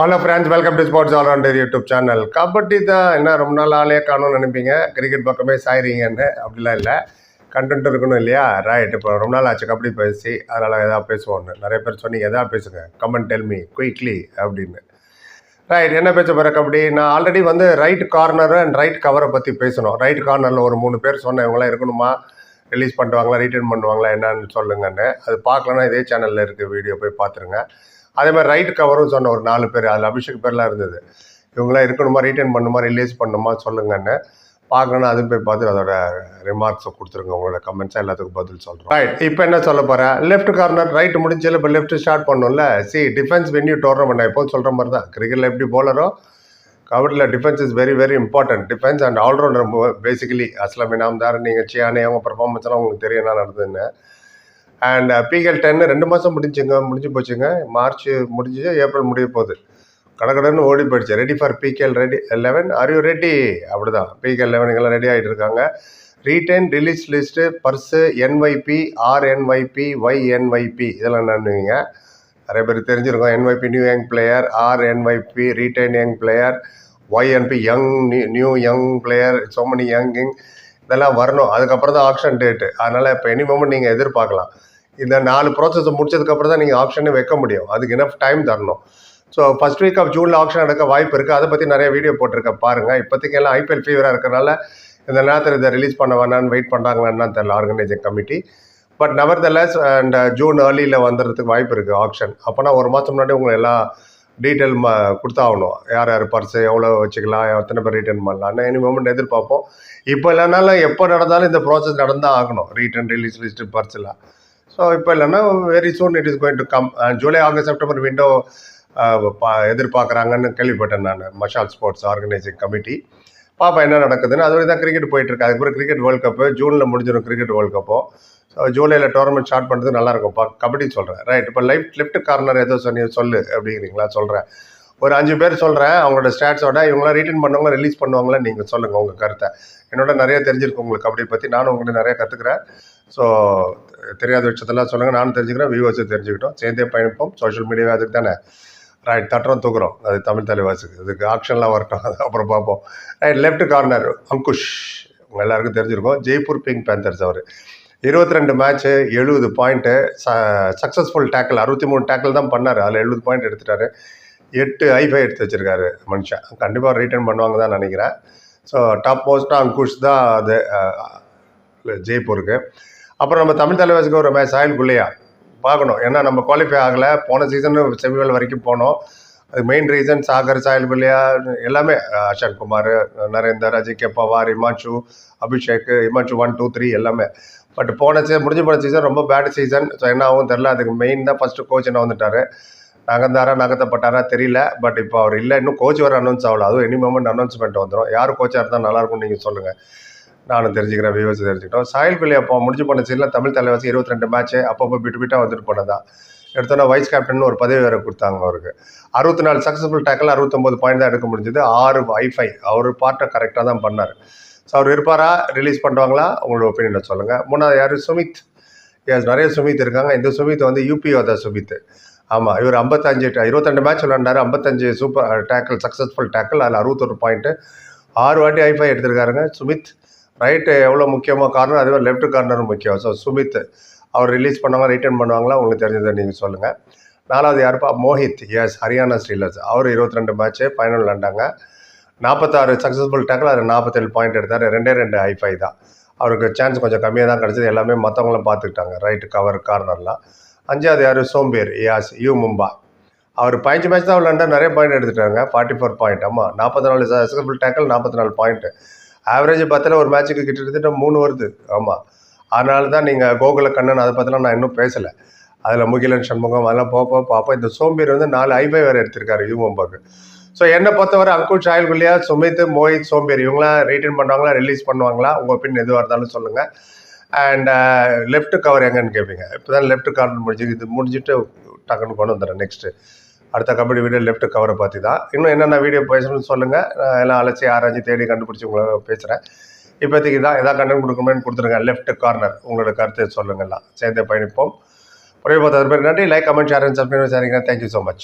Hello friends welcome to sports all rounder YouTube channel kabaddi தான் என்ன ரொம்ப நாள் ஆளே காணும்னு நினைப்பீங்க? கிரிக்கெட் பக்கமே சாயிறீங்கன்னு. அப்படிலாம் இல்லை. கண்டென்ட் இருக்கணும் இல்லையா? ரைட் இப்போ ரொம்ப நாள் ஆச்சு கபடி பேசி அதனால் எதாவது பேசுவோன்னு நிறைய பேர் சொன்னீங்க எதாவது பேசுங்க? கமெண்ட் டெல் மீ குயிக்லி அப்படின்னு. ரைட் என்ன பேச போகிற கபடி? நான் ஆல்ரெடி வந்து ரைட் கார்னர் அண்ட் ரைட் கவரை பற்றி பேசணும். ரைட் கார்னரில் ஒரு மூணு பேர் சொன்னேன் இவங்களாம் இருக்கணுமா? ரிலீஸ் பண்ணுவாங்களா ரிட்டர்ன் பண்ணுவாங்களா என்னன்னு சொல்லுங்கன்னு. அது பார்க்கலன்னா இதே சேனலில் இருக்குது வீடியோ போய் பார்த்துருங்க. அதே மாதிரி ரைட் கவரும் சொன்ன ஒரு நாலு பேர் அதில் அபிஷேக் பேர்லாம் இருந்தது. இவங்களாம் இருக்கணுமா ரிட்டர்ன் பண்ணுமா ரிலீஸ் பண்ணுமா சொல்லுங்கன்னு. பார்க்கணும்னா அதுவும் போய் பார்த்து அதோட ரிமார்க்ஸை கொடுத்துருங்க. உங்களோட கமெண்ட்ஸாக எல்லாத்துக்கும் பதில் சொல்கிறோம் ரைட் இப்போ என்ன சொல்ல போகிறேன் லெஃப்ட் கார்னர் ரைட் முடிஞ்சதில் இப்போ லெஃப்ட் ஸ்டார்ட் பண்ணும்ல. சி டிஃபென்ஸ் வென்யூ டோர்னமெண்ட் எப்போது சொல்கிற மாதிரி தான். கிரிக்கெட்டில் எப்படி போலரோ கபடியில் defence is very very important defence and all rounder basically Aslam Inamdar நீங்கள் சியானே அவங்க பர்ஃபார்மன்ஸ்லாம் உங்களுக்கு தெரியும் என்ன நடந்ததுன்னு. அண்ட் பிகல் டென்னு ரெண்டு மாதம் முடிஞ்சுங்க முடிஞ்சு போச்சுங்க. மார்ச் முடிஞ்சு ஏப்ரல் முடிய போகுது. கடகடன்னு ஓடி போயிடுச்சு. Ready for PKL ready eleven are you ready அப்படி தான் பிகேஎல் லெவனுங்கெல்லாம் ரெடி ஆகிட்டு இருக்காங்க retain release list purse NYP RNYP YNYP இதெல்லாம் என்னன்னுவீங்க. நிறைய பேர் தெரிஞ்சிருக்கோம். NYP new young player RNYP retain young player YNP young new young player so many young இதெல்லாம் வரணும். அதுக்கப்புறம் தான் ஆப்ஷன் டேட்டு அதனால் இப்போ எனி மூமெண்ட் நீங்கள் எதிர்பார்க்கலாம். இந்த நாலு ப்ராசஸ் முடிச்சதுக்கப்புறம் தான் நீங்கள் ஆப்ஷனே வைக்க முடியும். அதுக்கு எனஃப் டைம் தரணும். ஸோ ஃபர்ஸ்ட் வீக் ஆஃப் ஜூனில் ஆப்ஷன் எடுக்க வாய்ப்பு இருக்குது அதை பற்றி நிறைய வீடியோ போட்டிருக்கேன். பாருங்கள் இப்போதைக்கு எல்லாம் ஐபிஎல் ஃபீவராக இருக்கிறனால இந்த நேரத்தில் இதை ரிலீஸ் பண்ண வேணான்னு வெயிட் பண்ணுறாங்களான்னு தெரியல. Organising committee but nevertheless and June ஏர்லியில் வந்துடுறதுக்கு வாய்ப்பு இருக்குது ஆப்ஷன் அப்போனா ஒரு மாதம் முன்னாடி உங்களை எல்லாம் டீட்டெயில் ம கொடுத்தாகணும். யார் யார் பர்ஸு எவ்வளோ வச்சுக்கலாம் எத்தனை பேர் ரிட்டர்ன் பண்ணலான்னு எனி மூமெண்ட் எதிர்பார்ப்போம். இப்போ இல்லைனாலும் எப்போ நடந்தாலும் இந்த ப்ராசஸ் நடந்தால் ஆகணும். ரீட்டர்ன் ரிலீஸ் லிஸ்ட்டு பர்ஸ்லாம் ஸோ இப்போ இல்லைன்னா very soon it is going to come July August September window எதிர்பார்க்குறாங்கன்னு கேள்விப்பட்டேன் நான். மஷால் ஸ்போர்ட்ஸ் ஆர்கனைசிங் கமிட்டி பாப்பா என்ன நடக்குதுன்னு அது வரைக்கும் தான் கிரிக்கெட் போயிட்டு இருக்கு. அதுக்கப்புறம் கிரிக்கெட் வேர்ல்ட் கப்பு ஜூனில் முடிஞ்சிடும் கிரிக்கெட் வேர்ல்ட் கப்போ ஜூலையில் டோர்னமெண்ட் ஸ்டார்ட் பண்ணுறது நல்லாயிருக்கும். பா கபடி சொல்கிறேன் ரைட் இப்போ லைஃப் லெஃப்ட் கார்னர் ஏதோ சொன்னி சொல்லு அப்படிங்கிறீங்களா? சொல்கிறேன் ஒரு அஞ்சு பேர் சொல்கிறேன் அவங்களோட ஸ்டாட்ஸோட இவங்களாம் ரீட்டன் பண்ணுவாங்க ரிலீஸ் பண்ணுவாங்களே நீங்கள் சொல்லுங்கள் உங்கள் கருத்தை. என்னோட நிறைய தெரிஞ்சிருக்கு உங்களுக்கு கபடி பற்றி நானும் உங்களுக்கு நிறைய கற்றுக்குறேன் ஸோ தெரியாத விஷயத்தெல்லாம் சொல்லுங்கள் நானும் தெரிஞ்சுக்கிறேன் வியூவர்ஸும் தெரிஞ்சுக்கிட்டோம். சேர்ந்தே பயணிப்போம். சோஷியல் மீடியாவே அதுக்கு தானே. ரைட் தட்டுறோம் தூக்குறோம். அது தமிழ் தலைவாசுக்கு. இதுக்கு ஆக்ஷன்லாம் வரட்டும். அது அப்புறம் பார்ப்போம். ரைட் லெஃப்ட் கார்னர் அங்குஷ் உங்கள் எல்லாருக்கும் தெரிஞ்சிருக்கோம். ஜெய்ப்பூர் பிங்க் பேந்தர்ஸ் அவர். இருபத்தி ரெண்டு மேட்ச்சு எழுபது பாயிண்ட்டு ச சக்ஸஸ்ஃபுல் டேக்கிள் அறுபத்தி மூணு டேக்கிள் தான் பண்ணார். அதில் எழுபது பாயிண்ட் எடுத்துட்டாரு. எட்டு ஐஃபை எடுத்து வச்சிருக்காரு மனுஷன் கண்டிப்பாக ரீட்டர்ன் பண்ணுவாங்க தான் நினைக்கிறேன். ஸோ டாப் மோஸ்ட்டாக அங்குஷ் தான் அது ஜெய்ப்பூருக்கு. அப்புறம் நம்ம தமிழ் தலைவாசுக்கு ஒரு மேட்ச் சாயல் குள்ளையா பார்க்கணும். ஏன்னா நம்ம குவாலிஃபை ஆகலை. போன சீசன் செமிஃபைனல் வரைக்கும் போனோம். அது மெயின் ரீசன் சாகர் சாயல் பிள்ளையா எல்லாமே அஹ், Kumar Narender Ajay K Pawar Himanshu Abhishek Himanshu one two three எல்லாமே. பட் போன சீசன் முடிஞ்சு போன சீசன் ரொம்ப பேட் சீசன் ஸோ என்ன ஆகும் தெரில அதுக்கு மெயின் தான் ஃபஸ்ட்டு கோச் என்ன வந்துட்டார்? நகர்ந்தாரா நகர்த்தப்பட்டாரா தெரியல. பட் இப்போ அவர் இல்லை. இன்னும் கோச் வர அனௌன்ஸ் ஆகல. அதுவும் எனி மொமெண்ட் அனௌன்ஸ்மெண்ட் வந்துடும் யார் கோச்சாக இருந்தால் நல்லாயிருக்கும்னு நீங்கள் சொல்லுங்கள் நானும் தெரிஞ்சுக்கிறேன் வியூவர்ஸ் தெரிஞ்சுக்கிட்டோம். சாயல் பிள்ளை அப்போ முடிஞ்சு போன சீசனில் தமிழ் தலைவாசி இருபத்தி ரெண்டு மேட்ச்சு அப்பப்போ பிட்டு பிட்டாக வந்துட்டு போனதான் எடுத்தோன்னா வைஸ் கேப்டன் ஒரு பதவி வேறு கொடுத்தாங்க அவருக்கு. அறுபத்தி நாலு சக்ஸஸ்ஃபுல் டேக்கில் அறுபத்தொம்பது பாயிண்ட் தான் எடுக்க முடிஞ்சது. ஆறு ஐஃபை அவர் பார்ட்டை கரெக்டாக தான் பண்ணார். ஸோ அவர் இருப்பாரா? ரிலீஸ் பண்ணுவாங்களா? உங்களோட ஒப்பீனியனை சொல்லுங்கள் மூணாவது யார்? சுமித். எஸ் நிறைய சுமித் இருக்காங்க. இந்த சுமித் வந்து யூபி வந்த சுமித். ஆமாம் இவர் ஐம்பத்தஞ்சு இருபத்தெண்டு மேட்ச் விளாண்டாரு ஐம்பத்தஞ்சு சூப்பர் டேக்கிள் சக்ஸஸ்ஃபுல் டேக்கிள் அதில் அறுபத்தொரு பாயிண்ட்டு ஆறு வாட்டி ஐஃபை எடுத்திருக்காருங்க சுமித். ரைட்டு எவ்வளோ முக்கியமாக கார்னர் அதே மாதிரி லெஃப்ட் கார்னரும் முக்கியம். ஸோ சுமித் அவர் ரிலீஸ் பண்ணுவாங்க ரிட்டர்ன் பண்ணுவாங்களா? உங்களுக்கு தெரிஞ்சதை நீங்கள் சொல்லுங்கள் நாலாவது யாருப்பா? மோஹித். எஸ் ஹரியானா ஸ்ரீலர்ஸ் அவர் இருபத்தி ரெண்டு மேட்ச்சு ஃபைனல் விளாண்டாங்க. நாற்பத்தாறு சக்ஸஸ்ஃபுல் டேக்கில் அது நாற்பத்தேழு பாயிண்ட் எடுத்தார். ரெண்டே ரெண்டு ஐஃபை தான். அவருக்கு சான்ஸ் கொஞ்சம் கம்மியாக தான் கிடச்சிது. எல்லாமே மற்றவங்களும் பார்த்துக்கிட்டாங்க. ரைட்டு கவர் கார்னர்லாம் அஞ்சாவது யார்? சோம்பேர். யாஸ் யூ மும்பா அவர் பதினஞ்சு மேட்ச் தான் விளாண்டா நிறைய பாயிண்ட் எடுத்துட்டாங்க ஃபார்ட்டி ஃபோர் பாயிண்ட் ஆமாம் நாற்பத்தி நாலு சக்ஸஸ்ஃபுல் டேக்கில் நாற்பத்தி நாலு பாயிண்ட்டு ஆவரேஜ் பார்த்தால ஒரு மேட்ச்சுக்கு கிட்டத்தட்ட மூணு வருது. ஆமாம் அதனால தான் நீங்கள் கோகுல கண்ணன் அதை பற்றிலாம் நான் இன்னும் பேசலை. அதில் முகிலன் சண்முகம் அதெல்லாம் போக போக பார்ப்போம் இந்த சோம்பேறி வந்து நாலு ஐபை வேறு எடுத்திருக்காரு யூமம்பாக்கு ஸோ என்னை பொறுத்தவரை அங்குல் சாயல் குல்லியா சுமித் மோஹித் சோம்பேர் இவங்களாம் ரிட்டர்ன் பண்ணுவாங்களா ரிலீஸ் பண்ணுவாங்களா? உங்கள் பின் எதுவாக இருந்தாலும் சொல்லுங்கள் அண்ட் லெஃப்ட் கவர் எங்கன்னு கேட்பீங்க இப்போ தான் லெஃப்ட் கவர் முடிஞ்சு இது முடிஞ்சுட்டு டக்குன்னு கொண்டு வந்துடுறேன் நெக்ஸ்ட்டு அடுத்த கபடி வீடியோ லெஃப்ட் கவரை பற்றி தான். இன்னும் என்னென்ன வீடியோ பேசணும்னு சொல்லுங்கள் நான் எல்லாம் அலசி ஆராய்ச்சி தேடி கண்டுபிடிச்சி உங்களை பேசுகிறேன் இப்போதைக்கு தான் எதாவது கண்டென்ட் கொடுக்கணும்னு கொடுத்துருங்க. லெஃப்ட் கார்னர் உங்களோட கருத்தை சொல்லுங்கள்லாம் சேர்ந்தே பயணிப்போம். புரிய பார்த்தது நன்றி. Like comment share and subscribe சரிங்க தேங்க்யூ ஸோ மச்